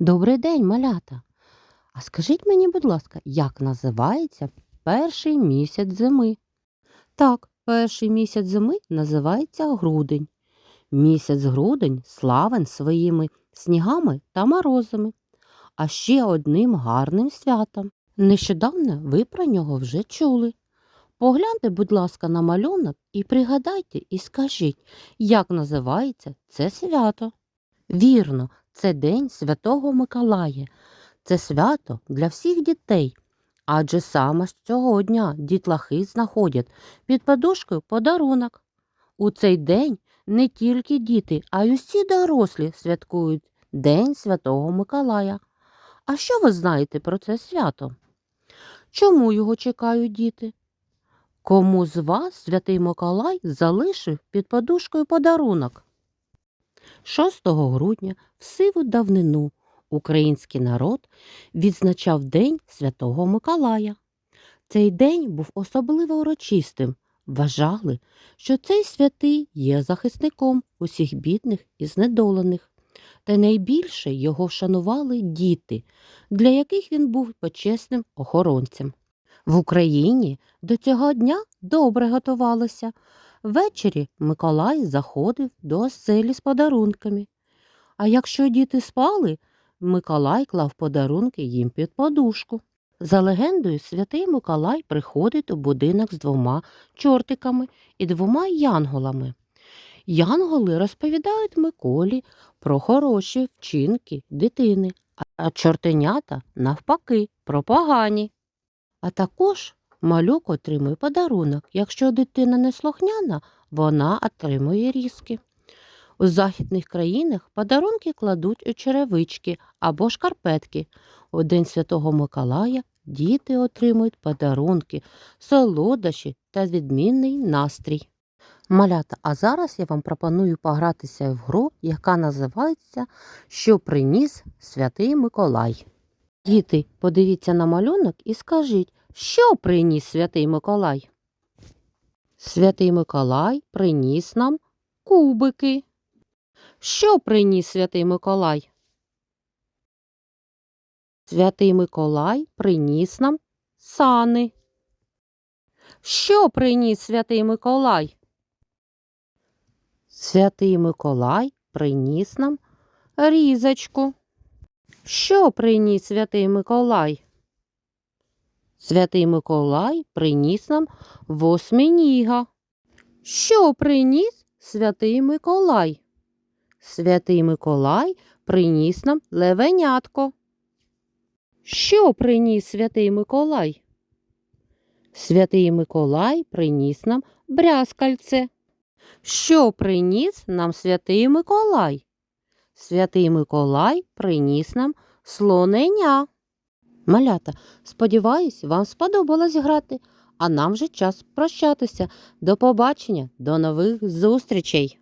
Добрий день, малята. А скажіть мені, будь ласка, як називається перший місяць зими? Так, перший місяць зими називається грудень. Місяць грудень славен своїми снігами та морозами, а ще одним гарним святом. Нещодавно ви про нього вже чули. Погляньте, будь ласка, на малюнок і пригадайте і скажіть, як називається це свято. Вірно, це День Святого Миколая. Це свято для всіх дітей. Адже саме з цього дня дітлахи знаходять під подушкою подарунок. У цей день не тільки діти, а й усі дорослі святкують День Святого Миколая. А що ви знаєте про це свято? Чому його чекають діти? Кому з вас святий Миколай залишив під подушкою подарунок? 6 грудня в сиву давнину український народ відзначав День Святого Миколая. Цей день був особливо урочистим. Вважали, що цей святий є захисником усіх бідних і знедолених. Та найбільше його вшанували діти, для яких він був почесним охоронцем. В Україні до цього дня добре готувалося. Ввечері Миколай заходив до оселі з подарунками. А якщо діти спали, Миколай клав подарунки їм під подушку. За легендою, святий Миколай приходить у будинок з двома чортиками і двома янголами. Янголи розповідають Миколі про хороші вчинки дитини, а чортенята навпаки про погані. А також малюк отримує подарунок. Якщо дитина не слухняна, вона отримує різки. У західних країнах подарунки кладуть у черевички або шкарпетки. У День Святого Миколая діти отримують подарунки, солодощі та відмінний настрій. Малята, а зараз я вам пропоную погратися в гру, яка називається Що приніс святий Миколай. Діти, подивіться на малюнок і скажіть, що приніс святий Миколай? Святий Миколай приніс нам кубики. Що приніс святий Миколай? Святий Миколай приніс нам сани. Що приніс святий Миколай? Святий Миколай приніс нам різочку. Що приніс святий Миколай? Святий Миколай приніс нам восьминіга. Що приніс святий Миколай? Святий Миколай приніс нам левенятко. Що приніс святий Миколай? Святий Миколай приніс нам брязкальце. Що приніс нам святий Миколай? Святий Миколай приніс нам слоненя. Малята, сподіваюсь, вам сподобалось грати, а нам вже час прощатися. До побачення, до нових зустрічей!